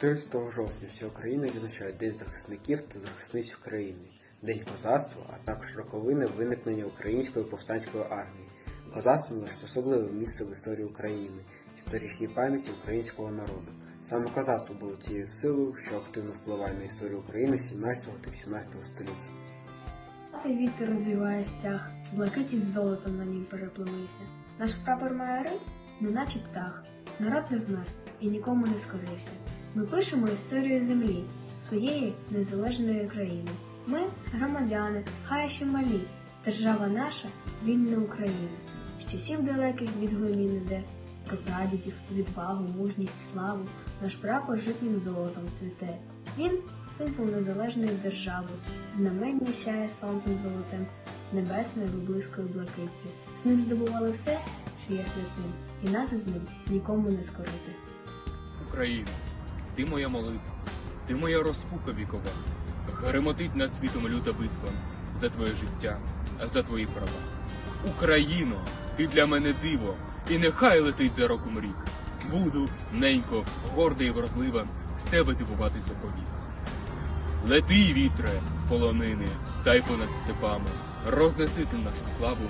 14 жовтня вся Україна відзначає День захисників та захисниць України, День козацтва, а також роковини виникнення Української повстанської армії. Козацтво належить особливе місце в історії України, історичній пам'яті українського народу. Саме козацтво було тією силою, що активно впливає на історію України 17 та 18 століття. Вітер розвіває стяг, блакиті з золотом на нім переплилися. Наш прапор має рить, неначе птах. Народ не вмер і нікому не скорився. Ми пишемо історію землі, своєї незалежної країни. Ми громадяни, хай ще малі. Держава наша вільна Україна. З часів далеких відгомін іде про прадідів, відвагу, мужність, славу. Наш прапор житнім золотом цвіте. Він символ незалежної держави, знамення сяє сонцем золотим, небесною виблискою блакитці. З ним здобували все, що є святим, і нас із ним нікому не скорити. Україна, ти моя молитва, ти моя розпука вікова. Гремотить над світом люта битва за твоє життя, за твої права. Україно, ти для мене диво, і нехай летить за роком рік. Буду, ненько, горда і вродлива, з тебе дивуватися повік. Лети, вітре, з полонини, та й понад степами, рознеси ти нашу славу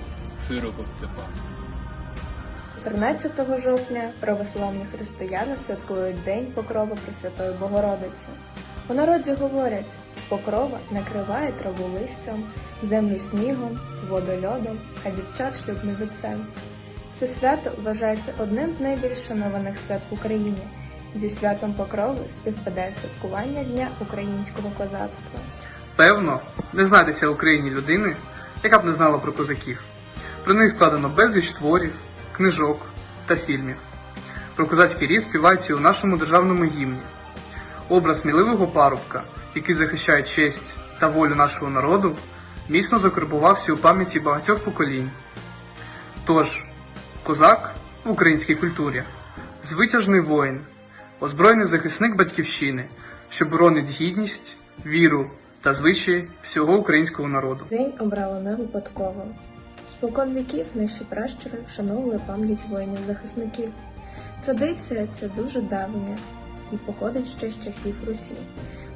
широко степами. 14 жовтня православні християни святкують День Покрови Пресвятої Богородиці. У народі говорять, покрова накриває траву листям, землю снігом, воду льодом, а дівчат шлюбним вінцем. Це свято вважається одним з найбільш шанованих свят в Україні. Зі святом Покрови співпадає святкування Дня українського козацтва. Певно, не знайдеться в Україні людини, яка б не знала про козаків. Про них складено безліч творів, книжок та фільмів. Про козацький рід співається у нашому державному гімні. Образ сміливого парубка, який захищає честь та волю нашого народу, міцно закарбувався у пам'яті багатьох поколінь. Тож, козак в українській культурі звитяжний воїн, озброєний захисник батьківщини, що боронить гідність, віру та звичаї всього українського народу. День обрали не випадково. Спокон віків наші пращури вшановували пам'ять воїнів-захисників. Традиція ця дуже давня і походить ще з часів Русі.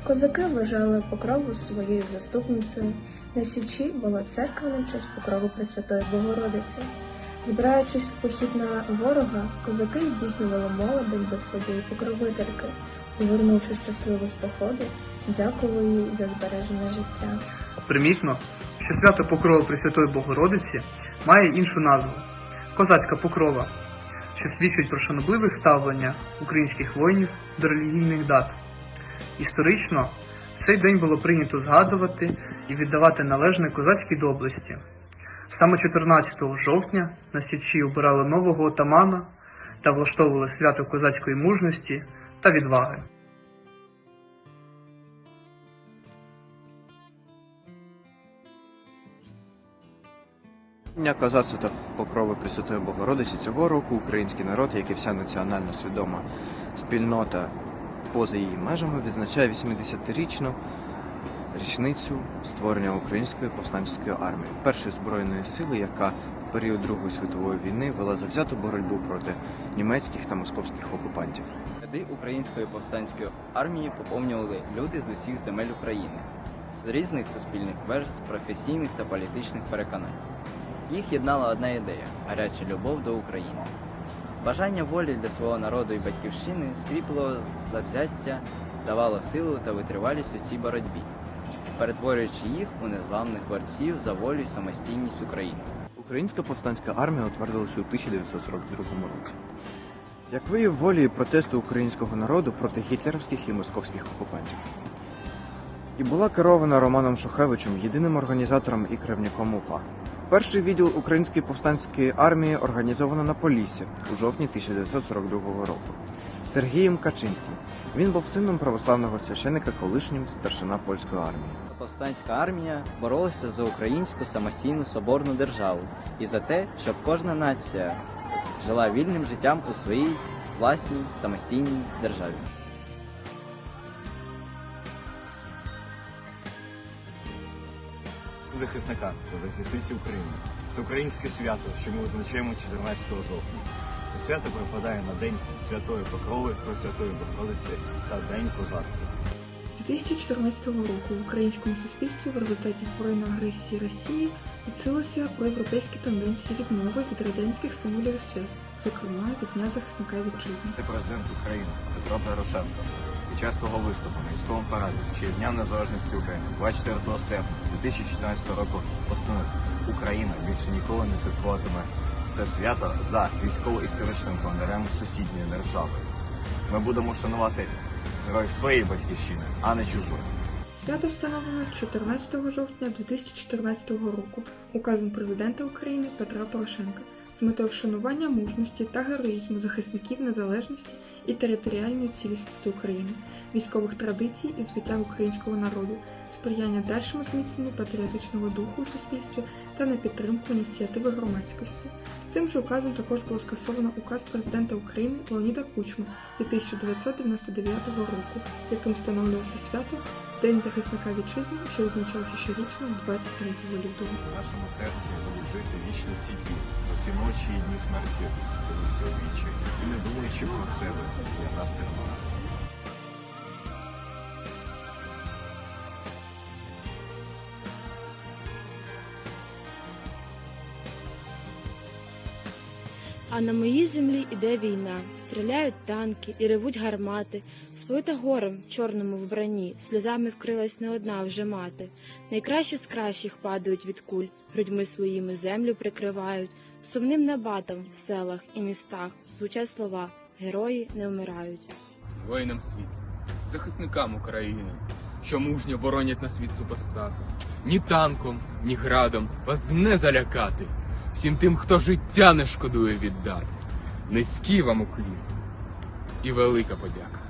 Козаки вважали покрову своєю заступницею. На Січі була церква на честь покрову Пресвятої Богородиці. Збираючись в похід на ворога, козаки здійснювали молодень до своєї покровительки. Повернувши щасливо з походу, дякували їй за збереження життя. Примітно, що свято Покрова Пресвятої Богородиці має іншу назву Козацька Покрова, що свідчить про шанобливе ставлення українських воїнів до релігійних дат. Історично цей день було прийнято згадувати і віддавати належне козацькій доблесті. Саме 14 жовтня на Січі обирали нового отамана та влаштовували свято козацької мужності та відваги. Дня козацтва та покрови Пресвятої Богородиці цього року український народ, як і вся національно свідома спільнота поза її межами, відзначає 80-річну річницю створення Української повстанської армії, першої збройної сили, яка в період Другої світової війни вела завзяту боротьбу проти німецьких та московських окупантів. Ряди української повстанської армії поповнювали люди з усіх земель України, з різних суспільних верств, професійних та політичних переконань. Їх єднала одна ідея гаряча любов до України. Бажання волі для свого народу і батьківщини скріпло завзяття, давало силу та витривалість у цій боротьбі, перетворюючи їх у незламних борців за волю і самостійність України. Українська повстанська армія утвердилася у 1942 році. Як вияв волі і протесту українського народу проти гітлерівських і московських окупантів. І була керована Романом Шухевичем, єдиним організатором і кривняком УПА. Перший відділ Української повстанської армії організовано на Поліссі у жовтні 1942 року. Сергієм Качинським. Він був сином православного священика, колишнім старшина польської армії. Повстанська армія боролася за українську самостійну соборну державу і за те, щоб кожна нація жила вільним життям у своїй власній самостійній державі. Захисника та захисниці України. Це українське свято, що ми визначаємо 14 жовтня. Це свято припадає на день Святої Покрови, Пресвятої Богородиці та День козацтва. 2014 року в українському суспільстві в результаті збройної агресії Росії відсилися проєвропейські тенденції відмови від радянських символів свят, зокрема від Дня захисника вітчизни. Президент України Петро Порошенко під час свого виступу на військовому параді чи з Днем Незалежності України 24 серпня 2014 року постановив Україна більше ніколи не святкуватиме це свято за військово-історичним календарем сусідньої держави. Ми будемо шанувати героїв своєї батьківщини, а не чужої. Свято встановлено 14 жовтня 2014 року указом президента України Петра Порошенка з метою вшанування мужності та героїзму захисників незалежності і територіальної цілісності України, військових традицій і звиття українського народу, сприяння дальшому зміцненню патріотичного духу у суспільстві та на підтримку ініціативи громадськості. Цим же указом також було скасовано указ президента України Леоніда Кучми від 1999 року, яким встановлювався свято День захисника вітчизни, що відзначався щорічно 23 лютого. В нашому серці будуть жити вічно всі ті, ті ночі і дні смерті дивився в вічі, і не думаючи про себе, для нас тримав. А на моїй землі іде війна, стріляють танки і ревуть гармати, сповита горем в чорному вбранні, сльозами вкрилась не одна вже мати. Найкращі з кращих падають від куль, грудьми своїми землю прикривають, сумним набатом в селах і містах. Звучать слова. Герої не вмирають. Воїнам світу, захисникам України, що мужньо боронять на світ супостата. Ні танком, ні градом вас не залякати. Всім тим, хто життя не шкодує віддати. Низький вам уклін і велика подяка.